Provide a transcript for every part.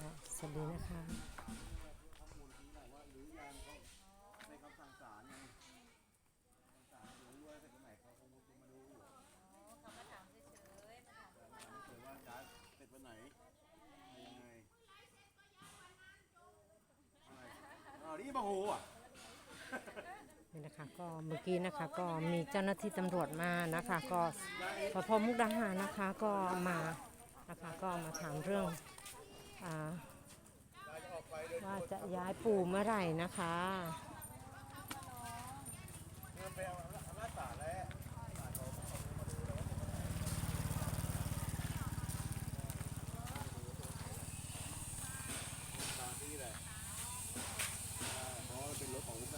ก็สวัสดีนะคะในคำสั่งศาลไงคำสั่งศาลรู้ว่าเป็นคนไหนเขาคงมาดูอยู่เขามาถามเฉยๆมาถามแต่ถามเฉยว่าย้ายเสร็จวันไหนอะไรยังไงอะไรอ๋อนี่มาโหอะนี่นะคะก็เมื่อกี้นะคะก็มีเจ้าหน้าที่ตำรวจมานะคะ ก็สพมุกดาหารนะคะก็มานะคะก็มาถามเรื่อง อาว่าจะย้ายปู่เมื่อไหร่นะคะเป็นรถของ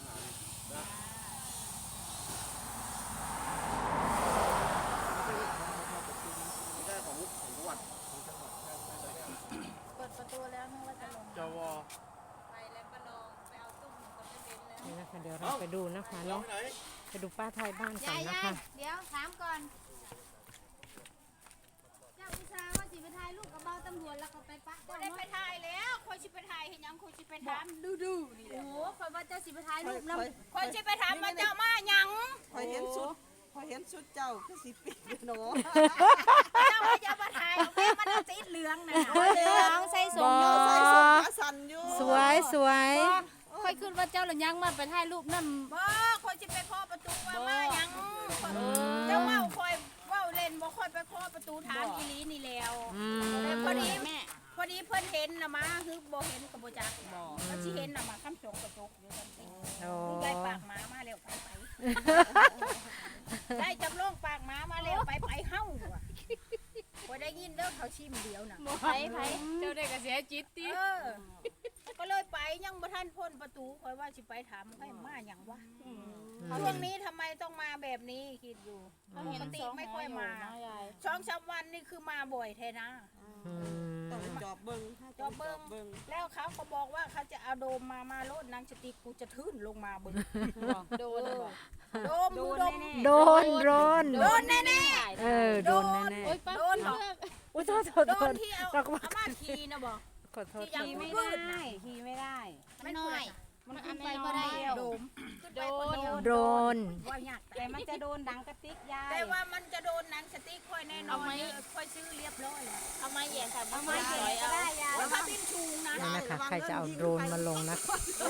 คะเดี๋ยวเราไปดูนะคะน้อเนาะงไหนไปดูป้าไทยบ้านก่อนยายนะยายคะ เดี๋ยวถามก่อน เจ้าอุตสาห์ว่าสิไปถ่ายรูปกับเบาตำรวจแล้วก็ไปปะบ่เจ้าได้เนาะไปถ่ายแล้วคอยสิไปถ่ายเห็นยังคอยสิไปถามดูดูๆนี่แหโอ้ละโหคอยว่าเจ้าสิไปถ่ายรูปน้ำคอยสิไปถามว่าเจ้ามาหยังพอยเห็นสุดพอยเห็นสุดเจ้าคือสิปีกเนาะ เจ้าว่าจะมาถ่ายเอาแม่มันเอาสีเหลืองน่ะน้องใส่สบมอเจ้าใส่สุดขาสั่นอยู่สวยสวยคอ ยขึ้นว่าเจ้าหรือยังมาไปถ่ายรูปน้ำบ่คอยสิไปเคาะประตูว่ามาหยังเจ้าเว้าคอยเว้าเล่นบ่คอยไปเคาะประตูถามอีหลีนี่แล้วอืแต่พอดีแม่พอดีเพิ่นเห็นน่ะมาคือบ่เห็นก็บ่จักบ่ก็สิเห็นน่ะมาคำสงกระจกอยู่จังซี่โอ้ ยายปากหมามาเร็วไปไปได้จำลองปากหมามาเร็วไปไปเฮ้าว่ะพอได้ยินเด้อเขาชิมเดียวน่ะ ไผไผเจ้าได้กระเสียจิตติ เออ ก็เลยไปยังบ่ทันพ้นประตูคอยว่าสิไปถามให้มาหยังวะช่วงนี้ทำไมต้องมาแบบนี้คิดอยู่ปกติไม่ค่อยมาสองสามวันนี่คือมาบ่อยแท้นะ อืมต้องจอบเบิ้งจอบเบิ่งเบิ้งแล้วเขาก็บอกว่าเขาจะเอาโดมมามาโลดนางสติกกูจะทื่นลงมาเบิ่งโดนโดมดูโดมโดนโดนโดนแน่เออโดนแน่โอ้ยป้าโดนเหรอๆอุ้ยโทษโทษโดโทนษที่เอาเราก็อามาขี่นะบอก ขอโทษที่ยังโทษไม่ได้ขี่ไม่ได้ไม่น้น้ออยยมันขึ้นไปบ่ได้โดมโดนโดนว่ายากแต่มันจะโดนดังกระติกยายแต่ว่ามันจะโดนหนังสติ๊กค่อยแน่นอนเนี่ยค่อยซื้อเรียบร้อยแล้วเอาไม้แย่ค่ะเอามาเก็บก็ได้ยายแล้วถ้าบินชูงนะนี่นะคะ ใครจะเอาโดรนมาลงนะ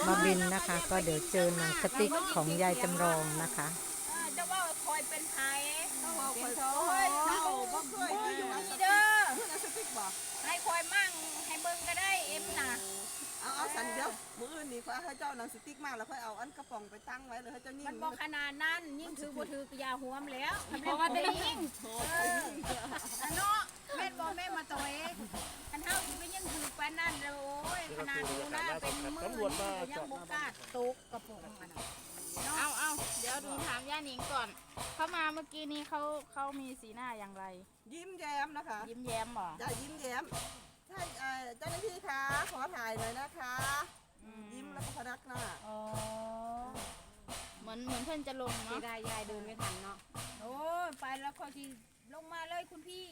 มาบินนะคะ ก็เดี๋ยวเจอหนังสติ๊กของยายจำลองนะคะเออจะว่าคอยเป็นไผ่เขาเอาคอยโอ้โอ้ยยเจ้าเจ้าบ่บ่เคเคยยออยู่ยู่นี่เด้อเพื่อนเอาสติ๊กบ่ให้คอยมั่งให้ เบิ่งก็ได้เอ็มน่ะเอาเอาสันเดียวมื้ออื่นนี่ฟ้าให้เจ้าหนังสติ๊กมาแล้วค่อยเอาอันกระป๋องไปตั้งไว้เลยให้เจ้านิ่มันบ่ขนาดนั้นยิ่งถือบ่ถือกยาหัวมแล้วเพราะว่าได้ยิงเอออันเนาะแม่นบ่แม่นมาตัวเองอันเฮาสิไปยังถือปานนั้นเลยโอ้ยขนาดดูนะเป็นมือนี่ยังบ่กล้าตกกระป๋องอันนั้นเอาเอาเดี๋ยวดูถามย่าหนิงก่อน เขามาเมื่อกี้นี้เขาเขามีสีหน้าอย่างไร ยิ้มแย้มนะคะ ยิ้มแย้มเหรอจะยิ้มแย้ม ใช่เอ่อเจ้าหน้าที่คะขอถ่ายหน่อยนะคะ ยิ้มแล้วก็พนักหน้าอ๋อเหมือนเหมือนเพื่อนจะลงเนาะ ได้ยายเดินไม่ทันเนาะโอ้ยไปแล้วคอยที่ลงมาเลยคุณพี่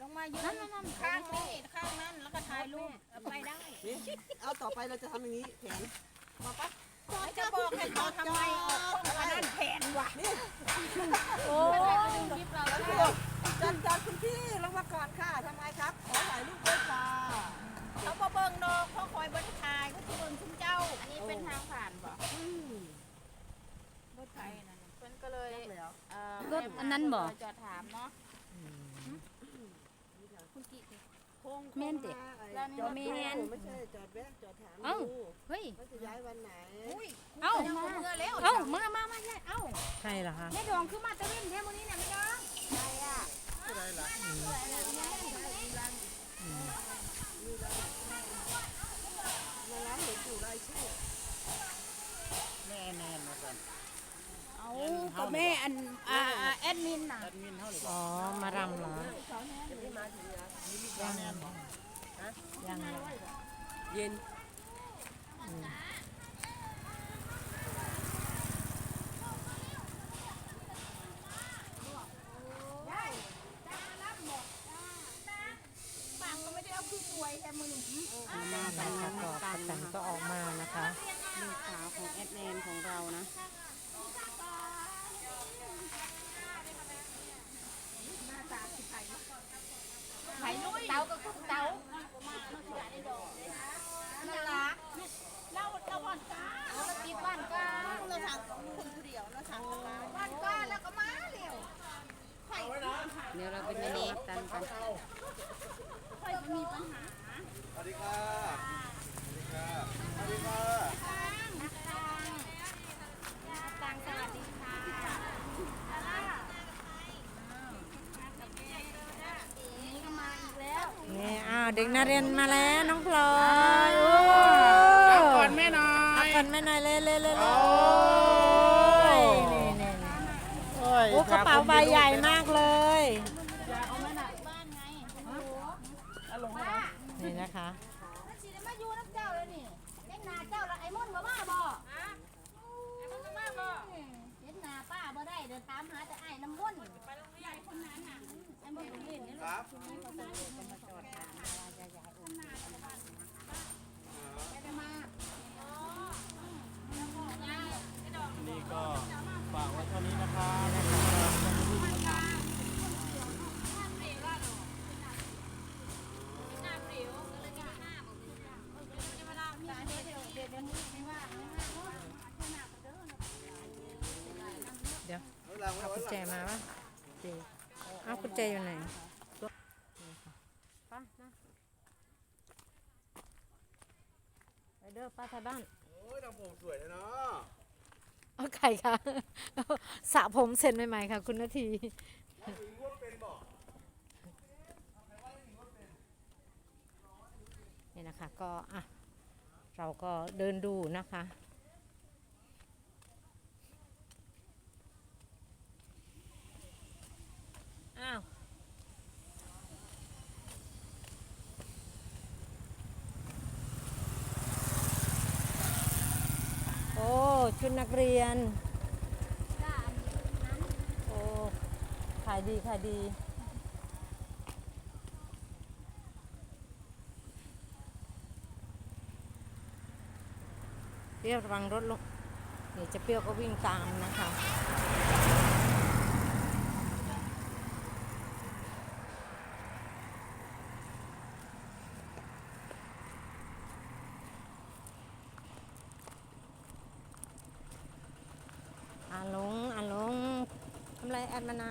ลงมายืนนั่นนั่นนั่น ข้างนี้ข้างนั้นแล้วก็ถ่ายรูปเอาไปได้นี่เอาต่อไปเราจะทำอย่างนี้แผนไม่จะบอกให้เขาทำไมออกกล้องขนาดแผนวะโอ้ อันนั้นบ่จอดถามเนาะคุณกิโค้งแม่นเด็กแล้วนี่จอดแม่นไม่ใช่จอดแวะจอดถามเอ้าเฮ้ยว่าจะย้ายวันไหนเอ้าเจ้าเมื่อแล้วเอ้ามามามาเนี่ยเอ้าใช่เหรอคะแม่ดองคือมาตะเวนแท้มื้อนี้น่ะแม่ดองในร้านเห็นอยู่รายชื่อแน่แน่นะกันเอา ก็แม่อันอ่าอ่าแอดมินน่ะแอดมินเท่าไหร่อ๋อ มารำเหรอยังยังเลยเย็นปากก็ไม่ได้เอาขึ้น วยแค่มือนี้ นะคะก็ป้าแตนก็ออกมานะคะ ลูกสาวของแอดแนนของเรานะ ไข่ลุยเตาก็คือเตานั่นล่ะเราเราบ้านกาเราติดบ้านกา เราสั่งคนผู้เดียวเราสั่งกันมา บ้านกาแล้วก็มาเร็วไข่ เดี๋ยวเราไปดูกัปตันกันไข่มันมีปัญหาสวัสดีค่ะสวัสดีค่ะสวัสดีค่ะตังตังสวัสดีค่ะนี่ก็มาอีกแล้วนี่อ้าวเด็กนักเรียนมาแล้วน้องพลอยโอ้ก่อนแม่น้อเอายก่อนแม่หน่อยเลยเลยเลยเลยนี่นี่โอ้กระเป๋าใบใหญ่มากเลย นไงนี่นะคะแล้วสิได้มาอยู่น้ำเจ้าเลยนี่เล่นนาเจ้าแล้วไอ้มุ่นมาบ้าบ่ไอ้มุ่นมาบ้าบ่เห็นนาป้าบ่ได้เดินตามหาแต่ไอ้น้ำมุ่นไปโรงเรียนคนนั้นน่ะไอ้มุ่นโรงเรียนนี่ ครับ นี่ก็ฝากไว้เท่านี้นะครับ เดี๋ยว เอาหลังไว้ เอา ไว้ กุญ ห แจลังมาปะจริงเอากุญแจอยู่ไหนนี่ค่ะป้านะไปเด้อป้าไทยบ้าน โอ้ยทำผมสวยเลยเนาะเอาไข่ค่ะสระผมเสร็จใหม่ๆค่ะ คุณนาทีถึงพูดเป็นบอกนี่นะคะก็อะเราก็เดินดูนะคะ อ้าว โอ้ ชุดนักเรียน โอ้ ขายดีขายดีเปรี้ยวระวังรถลงเดี๋ยวจะเปรี้ยวก็วิ่งตามนะคะาลงอาลงทำไรแอดมานา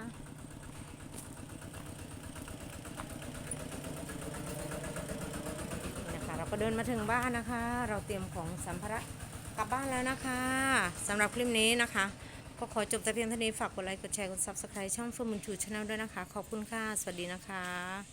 นี่นะคะเราก็เดินมาถึงบ้านนะคะ เราเตรียมของสัมภาระกลับบ้านแล้วนะคะสำหรับคลิปนี้นะคะ ก็ขอจบแต่เพียงเท่านี้ฝากกดไลค์กดแชร์กด subscribe ช่องเฟิร์มบุญชูชาแนลด้วยนะคะ ขอบคุณค่ะ สวัสดีนะคะ